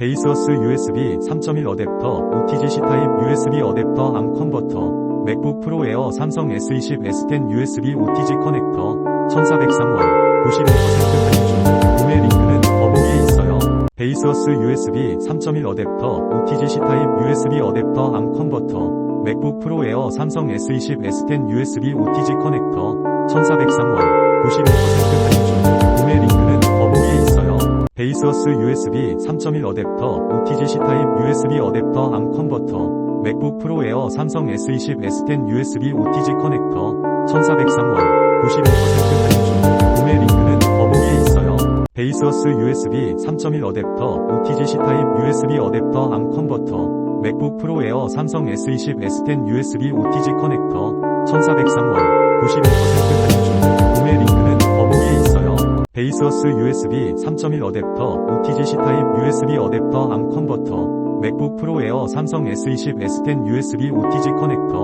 베이스어스 USB 3.1 어댑터, OTG-C 타입 USB 어댑터 암 컨버터, 맥북 프로 에어 삼성 S20 S10 USB OTG 커넥터, 1403원, 91% 할인 중, 구매 링크는 더보기에 있어요. 베이스어스 USB 3.1 어댑터, OTG-C 타입 USB 어댑터 암 컨버터, 맥북 프로 에어 삼성 S20 S10 USB OTG 커넥터, 1403원, 베이스어스 USB 3.1 어댑터, OTG-C 타입 USB 어댑터 암 컨버터, 맥북 프로 에어 삼성 S20 S10 USB OTG 커넥터, 1403원, 91% 할인 중, 구매 링크는 더보기에 있어요. 베이스어스 USB 3.1 어댑터, OTG-C 타입 USB 어댑터 암 컨버터, 맥북 프로 에어 삼성 S20 S10 USB OTG 커넥터, 1403원, 91% 베이스어스 USB 3.1 어댑터, OTG-C 타입 USB 어댑터 암 컨버터, 맥북 프로 에어 삼성 S20 S10 USB OTG 커넥터,